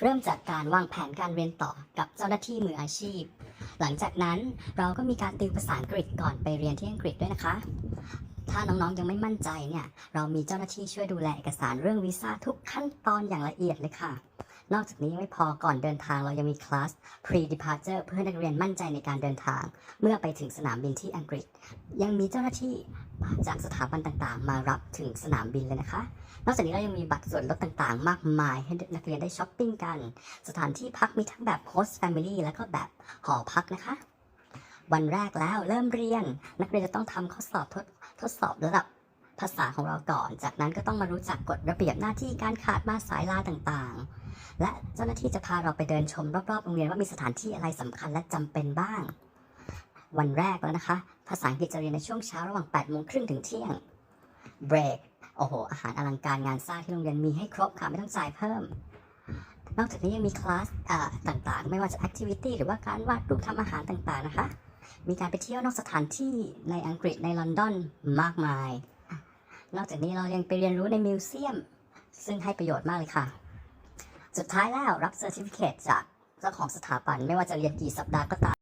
เริ่มจากการวางแผนการเรียนต่อกับเจ้าหน้าที่มืออาชีพ หลังจากนั้นเราก็มีการติวภาษาอังกฤษก่อนไปเรียนที่อังกฤษด้วยนะคะ ถ้าน้องๆยังไม่มั่นใจเนี่ย เรามีเจ้าหน้าที่ช่วยดูแลเอกสารเรื่องวีซ่าทุกขั้นตอนอย่างละเอียดเลยค่ะ นอกจากนี้ไม่พอก่อนเดินทางเรายังมีคลาส pre-departure เพื่อนักเรียนมั่นใจในการเดินทาง เมื่อไปถึงสนามบินที่อังกฤษ ยังมีเจ้าหน้าที่ จากสถาบันต่างๆ มารับถึงสนามบินเลยนะคะ นอกจากนี้เรายังมีบัตรส่วนลดต่างๆ มากมาย ให้นักเรียนได้ช้อปปิ้งกัน สถานที่พักมีทั้งแบบ host family แล้วก็แบบหอพักนะคะ วันแรกแล้วเริ่มเรียน นักเรียนจะต้องทำข้อสอบทดทดสอบระดับภาษาของเราก่อน จากนั้นก็ต้องมารู้จักกฎระเบียบหน้าที่การขาดมาสายลาต่างๆ และเจ้าหน้าที่จะพาเราไปเดินชมรอบๆ โรงเรียนว่ามีสถานที่อะไรสำคัญและจำเป็นบ้าง วันแรกแล้วนะคะ ภาษาอังกฤษจะเรียนในช่วงเช้าระหว่าง8โมงครึ่งถึงเที่ยงเบรกโอ้โห อาหารอลังการงานสร้างที่โรงเรียนมีให้ครบค่ะ ไม่ต้องจ่ายเพิ่ม นอกจากนี้ยังมีคลาสต่างๆ ไม่ว่าจะ activity หรือว่าการวาดรูปทำอาหารต่างๆนะคะ มีการไปเที่ยวนอกสถานที่ในอังกฤษในลอนดอนมากมาย นอกจากนี้เรายังไปเรียนรู้ในมิวเซียม ซึ่งให้ประโยชน์มากเลยค่ะ สุดท้ายแล้วรับเซอร์ติฟิเคตจากเจ้าของสถาบันไม่ว่าจะเรียนกี่สัปดาห์ก็ตาม